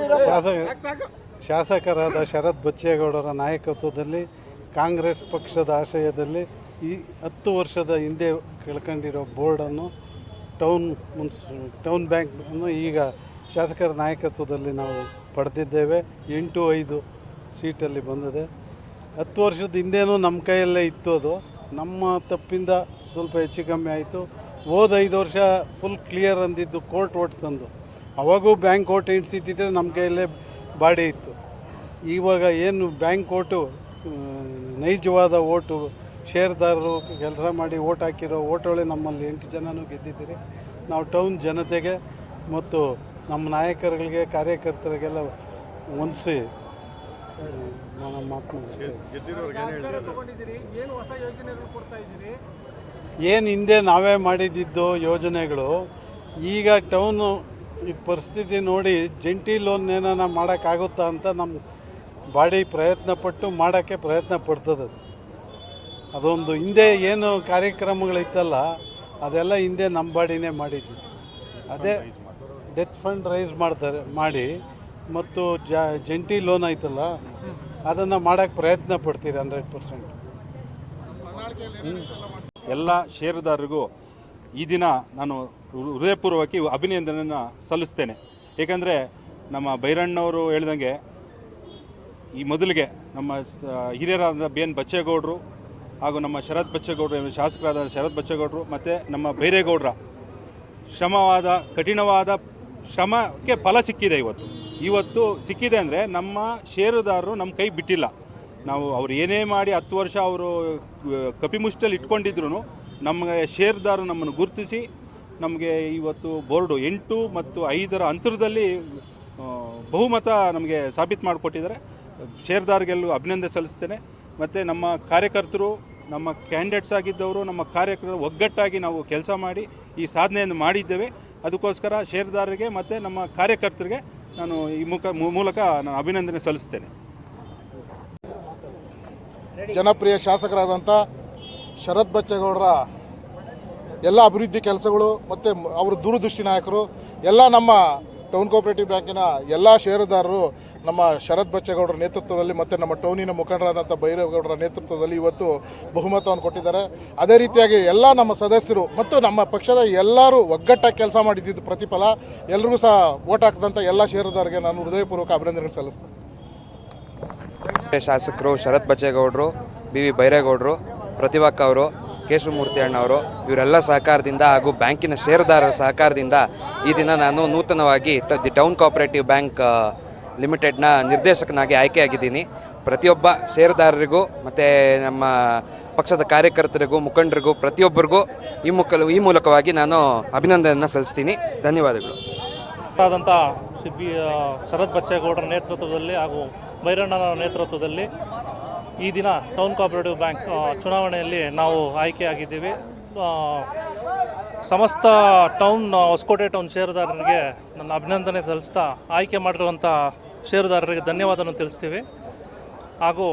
ಶಾಸಕ ಶಾಸಕರಾದ ಶರತ್ ಬಚ್ಚೇಗೌಡರ ನಾಯಕತ್ವದಲ್ಲಿ ಕಾಂಗ್ರೆಸ್ ಪಕ್ಷದ ಆಶಯದಲ್ಲಿ ಈ ಹತ್ತು ವರ್ಷದ ಹಿಂದೆ ಕೇಳ್ಕೊಂಡಿರೋ ಬೋರ್ಡನ್ನು ಟೌನ್ ಮುನ್ಸ್ ಟೌನ್ ಬ್ಯಾಂಕ್ ಅನ್ನು ಈಗ ಶಾಸಕರ ನಾಯಕತ್ವದಲ್ಲಿ ನಾವು ಪಡೆದಿದ್ದೇವೆ. ಎಂಟು ಐದು ಸೀಟಲ್ಲಿ ಬಂದಿದೆ. ಹತ್ತು ವರ್ಷದ ಹಿಂದೇನೂ ನಮ್ಮ ಕೈಯಲ್ಲೇ ಇತ್ತು ಅದು. ನಮ್ಮ ತಪ್ಪಿಂದ ಸ್ವಲ್ಪ ಹೆಚ್ಚು ಕಮ್ಮಿ ಆಯಿತು. ಹೋದ ಐದು ವರ್ಷ ಫುಲ್ ಕ್ಲಿಯರ್ ಅಂದಿದ್ದು ಕೋರ್ಟ್ ಓಟ್ ತಂದು. ಅವಾಗೂ ಬ್ಯಾಂಕ್ ಕೋರ್ಟ್ ಎಣಿಸಿದ್ದಿದ್ರೆ ನಮ್ಮ ಕೈಯಲ್ಲೇ ಬಾಡಿ ಇತ್ತು. ಇವಾಗ ಏನು ಬ್ಯಾಂಕ್ ಕೋರ್ಟು ನೈಜವಾದ ಓಟು ಷೇರ್ದಾರರು ಕೆಲಸ ಮಾಡಿ ಓಟ್ ಹಾಕಿರೋ ಓಟೊಳೆ ನಮ್ಮಲ್ಲಿ ಎಂಟು ಜನನೂ ಗೆದ್ದಿದ್ದೀರಿ. ನಾವು ಟೌನ್ ಜನತೆಗೆ ಮತ್ತು ನಮ್ಮ ನಾಯಕರುಗಳಿಗೆ ಕಾರ್ಯಕರ್ತರಿಗೆಲ್ಲ ಹೊಂದಿಸಿ ನಾನು ಮಾತು ಮುಗಿಸ್ತೇನೆ ಏನು ಹಿಂದೆ ನಾವೇ ಮಾಡಿದ್ದಿದ್ದು ಯೋಜನೆಗಳು ಈಗ ಟೌನು ಇದು ಪರಿಸ್ಥಿತಿ ನೋಡಿ ಜಂಟಿ ಲೋನ್ ಏನಾನ ಮಾಡೋಕ್ಕಾಗುತ್ತಾ ಅಂತ ನಮ್ಮ ಬಾಡಿ ಪ್ರಯತ್ನ ಪಟ್ಟು ಮಾಡೋಕ್ಕೆ ಪ್ರಯತ್ನ ಪಡ್ತದೆ ಅದು. ಅದೊಂದು ಹಿಂದೆ ಏನು ಕಾರ್ಯಕ್ರಮಗಳಿತ್ತಲ್ಲ, ಅದೆಲ್ಲ ಹಿಂದೆ ನಮ್ಮ ಬಾಡಿನೇ ಮಾಡಿದ್ದು. ಅದೇ ಡೆತ್ ಫಂಡ್ ರೈಸ್ ಮಾಡ್ತಾರೆ, ಮಾಡಿ ಮತ್ತು ಜಂಟಿ ಲೋನ್ ಐತಲ್ಲ ಅದನ್ನು ಮಾಡೋಕ್ಕೆ ಪ್ರಯತ್ನ ಪಡ್ತೀರಿ ಹಂಡ್ರೆಡ್ ಪರ್ಸೆಂಟ್. ಎಲ್ಲ ಷೇರುದಾರರಿಗೂ ಈ ದಿನ ನಾನು ಹೃದಯಪೂರ್ವಕ್ಕೆ ಅಭಿನಂದನೆಯನ್ನು ಸಲ್ಲಿಸ್ತೇನೆ. ಏಕೆಂದರೆ ನಮ್ಮ ಬೈರಣ್ಣವರು ಹೇಳ್ದಂಗೆ ಈ ಮೊದಲಿಗೆ ನಮ್ಮ ಹಿರಿಯರಾದ ಬಿ ಎನ್ ಬಚ್ಚೇಗೌಡರು ಹಾಗೂ ನಮ್ಮ ಶರತ್ ಬಚ್ಚೇಗೌಡರು ಶಾಸಕರಾದ ಶರತ್ ಬಚ್ಚೇಗೌಡರು ಮತ್ತು ನಮ್ಮ ಬೈರೇಗೌಡರ, ಶ್ರಮವಾದ, ಕಠಿಣವಾದ ಶ್ರಮಕ್ಕೆ ಫಲ ಸಿಕ್ಕಿದೆ ಇವತ್ತು. ಇವತ್ತು ಸಿಕ್ಕಿದೆ ಅಂದರೆ ನಮ್ಮ ಷೇರುದಾರರು ನಮ್ಮ ಕೈ ಬಿಟ್ಟಿಲ್ಲ. ನಾವು ಅವ್ರು ಏನೇ ಮಾಡಿ ಹತ್ತು ವರ್ಷ ಅವರು ಕಪಿಮುಷ್ಟಲ್ಲಿ ಇಟ್ಕೊಂಡಿದ್ರು ನಮಗೆ ಷೇರ್ದಾರ ನಮ್ಮನ್ನು ಗುರುತಿಸಿ ನಮಗೆ ಇವತ್ತು ಬೋರ್ಡು ಎಂಟು ಮತ್ತು ಐದರ ಅಂತರದಲ್ಲಿ ಬಹುಮತ ನಮಗೆ ಸಾಬೀತು ಮಾಡಿಕೊಟ್ಟಿದ್ದಾರೆ. ಷೇರ್ದಾರ್ಗೆಲ್ಲೂ ಅಭಿನಂದನೆ ಸಲ್ಲಿಸ್ತೇನೆ. ಮತ್ತು ನಮ್ಮ ಕಾರ್ಯಕರ್ತರು, ನಮ್ಮ ಕ್ಯಾಂಡಿಡೇಟ್ಸ್ ಆಗಿದ್ದವರು, ನಮ್ಮ ಕಾರ್ಯಕರ್ತರು ಒಗ್ಗಟ್ಟಾಗಿ ನಾವು ಕೆಲಸ ಮಾಡಿ ಈ ಸಾಧನೆಯನ್ನು ಮಾಡಿದ್ದೇವೆ. ಅದಕ್ಕೋಸ್ಕರ ಷೇರ್ದಾರರಿಗೆ ಮತ್ತು ನಮ್ಮ ಕಾರ್ಯಕರ್ತರಿಗೆ ನಾನು ಈ ಮುಖ ಮೂಲಕ ನಾನು ಅಭಿನಂದನೆ ಸಲ್ಲಿಸ್ತೇನೆ. ಜನಪ್ರಿಯ ಶಾಸಕರಾದಂಥ ಶರತ್ ಬಚ್ಚೇಗೌಡರ ಎಲ್ಲ ಅಭಿವೃದ್ಧಿ ಕೆಲಸಗಳು ಮತ್ತು ಅವರ ದೂರದೃಷ್ಟಿ ನಾಯಕರು, ಎಲ್ಲ ನಮ್ಮ ಟೌನ್ ಕೋಪರೇಟಿವ್ ಬ್ಯಾಂಕಿನ ಎಲ್ಲ ಷೇರುದಾರರು ನಮ್ಮ ಶರತ್ ಬಚ್ಚೇಗೌಡರ ನೇತೃತ್ವದಲ್ಲಿ ಮತ್ತು ನಮ್ಮ ಟೌನಿನ ಮುಖಂಡರಾದಂಥ ಭೈರೇಗೌಡರ ನೇತೃತ್ವದಲ್ಲಿ ಇವತ್ತು ಬಹುಮತವನ್ನು ಕೊಟ್ಟಿದ್ದಾರೆ. ಅದೇ ರೀತಿಯಾಗಿ ಎಲ್ಲ ನಮ್ಮ ಸದಸ್ಯರು ಮತ್ತು ನಮ್ಮ ಪಕ್ಷದ ಎಲ್ಲರೂ ಒಗ್ಗಟ್ಟಾಗಿ ಕೆಲಸ ಮಾಡಿದ್ದು ಪ್ರತಿಫಲ. ಎಲ್ಲರಿಗೂ ಸಹ ಓಟ್ ಹಾಕಿದಂಥ ಎಲ್ಲ ಷೇರುದಾರರಿಗೆ ನಾನು ಹೃದಯಪೂರ್ವಕ ಅಭಿನಂದನೆ ಸಲ್ಲಿಸ್ತೇನೆ. ಶಾಸಕರು ಶರತ್ ಬಚ್ಚೇಗೌಡರು, ಬಿ ವಿ ಬೈರೇಗೌಡರು ಪ್ರತಿಭಾಕ್ ಅವರು, ಕೇಶವಮೂರ್ತಿ ಅಣ್ಣವರು ಇವರೆಲ್ಲ ಸಹಕಾರದಿಂದ ಹಾಗೂ ಬ್ಯಾಂಕಿನ ಷೇರುದಾರರ ಸಹಕಾರದಿಂದ ಈ ದಿನ ನಾನು ನೂತನವಾಗಿ ದಿ ಟೌನ್ ಕೋಆಪರೇಟಿವ್ ಬ್ಯಾಂಕ್ ಲಿಮಿಟೆಡ್ನ ನಿರ್ದೇಶಕನಾಗಿ ಆಯ್ಕೆಯಾಗಿದ್ದೀನಿ. ಪ್ರತಿಯೊಬ್ಬ ಷೇರುದಾರರಿಗೂ ಮತ್ತು ನಮ್ಮ ಪಕ್ಷದ ಕಾರ್ಯಕರ್ತರಿಗೂ, ಮುಖಂಡರಿಗೂ, ಪ್ರತಿಯೊಬ್ಬರಿಗೂ ಈ ಮುಖ, ಈ ಮೂಲಕವಾಗಿ ನಾನು ಅಭಿನಂದನೆಯನ್ನು ಸಲ್ಲಿಸ್ತೀನಿ. ಧನ್ಯವಾದಗಳು. ಆದಂಥ ಸಿ ಬಿ ಶರತ್ ಬಚ್ಚೇಗೌಡರ ನೇತೃತ್ವದಲ್ಲಿ ಹಾಗೂ ಬೈರಣ್ಣನ ನೇತೃತ್ವದಲ್ಲಿ ಈ ದಿನ ಟೌನ್ ಕೋಆಪರೇಟಿವ್ ಬ್ಯಾಂಕ್ ಚುನಾವಣೆಯಲ್ಲಿ ನಾವು ಆಯ್ಕೆಯಾಗಿದ್ದೀವಿ. ಸಮಸ್ತ ಟೌನ್, ಹೊಸಕೋಟೆ ಟೌನ್ ಷೇರುದಾರರಿಗೆ ನನ್ನ ಅಭಿನಂದನೆ ಸಲ್ಲಿಸ್ತಾ ಆಯ್ಕೆ ಮಾಡಿರುವಂಥ ಷೇರುದಾರರಿಗೆ ಧನ್ಯವಾದವನ್ನು ತಿಳಿಸ್ತೀವಿ. ಹಾಗೂ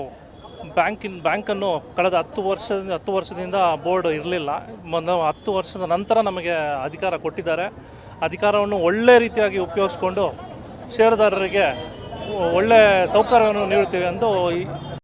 ಬ್ಯಾಂಕಿನ ಬ್ಯಾಂಕನ್ನು ಕಳೆದ ಹತ್ತು ವರ್ಷದಿಂದ ಹತ್ತು ವರ್ಷದಿಂದ ಬೋರ್ಡ್ ಇರಲಿಲ್ಲ. ಮೊನ್ನೆ ಹತ್ತು ವರ್ಷದ ನಂತರ ನಮಗೆ ಅಧಿಕಾರ ಕೊಟ್ಟಿದ್ದಾರೆ. ಅಧಿಕಾರವನ್ನು ಒಳ್ಳೆ ರೀತಿಯಾಗಿ ಉಪಯೋಗಿಸ್ಕೊಂಡು ಷೇರುದಾರರಿಗೆ ಒಳ್ಳೆ ಸೌಕರ್ಯವನ್ನು ನೀಡುತ್ತೇವೆ ಎಂದು